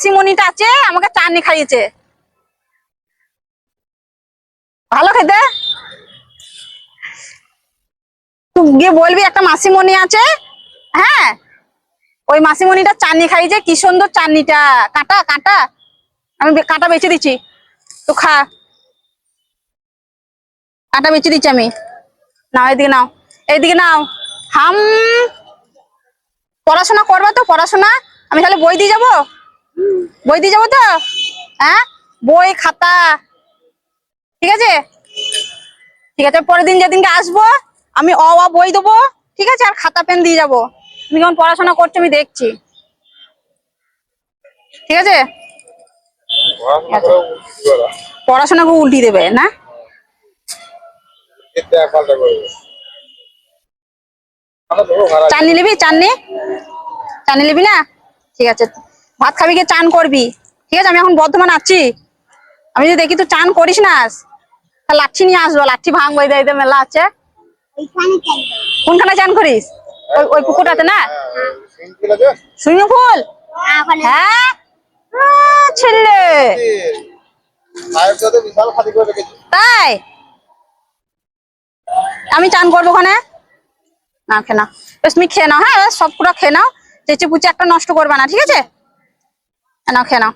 মাসিমণিটা আছে, আমাকে চাটনি খাইয়েছে। ভালো খেতে? গিয়ে বলবি একটা মাসিমণি আছে হ্যাঁ? ওই মাসিমণিটা চাটনি খাইয়েছে, কি সুন্দর চাটনিটা কাঁটা কাঁটা। আমি কাঁটা বেছে দিচ্ছি। তো খা। কাঁটা বেছে দিচ্ছি আমি। নাও, এদিকে নাও। এইদিকে নাও। হাম। পড়াশোনা করবা তো, পড়াশোনা। আমি তাহলে বই দিয়ে যাব? বই দিয়ে যাব তো? হ্যাঁ? বই খাতা। ঠিক আছে? ঠিক আছে পরের দিন যেদিনকে আসব আমি অ আ বই দেবো ঠিক আছে? আর খাতা পেন দিয়ে যাব। তুমি কেমন পড়াশোনা করছ আমি দেখছি। ঠিক আছে? পড়াশোনা করে খুব উল্টি দেবে। না? ভাড়া। চাননি নিবি? চাননি? চাননি নিবি না? ঠিক আছে। ভাত খাবি গিয়ে চান করবি? ঠিক আছে আমি এখন বর্ধমান আছি আমি যদি দেখি তুই চান করিস না তা লাঠি নিয়ে আসব লাঠি ভাঙবো এই দিকে মেলা আছে। কোনখানে চান করিস? ওই ওই পুকুরটাতে না? হ্যাঁ, সুইমিং পুল? হ্যাঁ আহ, ছেলে। তাই? আমি চান করব ওখানে। না খেয়ে নাও। বেশ তুমি খেয়ে নাও হ্যাঁ এবার সব পুরো খেয়ে নাও। চেঁচে পুচে একটা নষ্ট করবে না ঠিক আছে? নাও খেয়ে নাও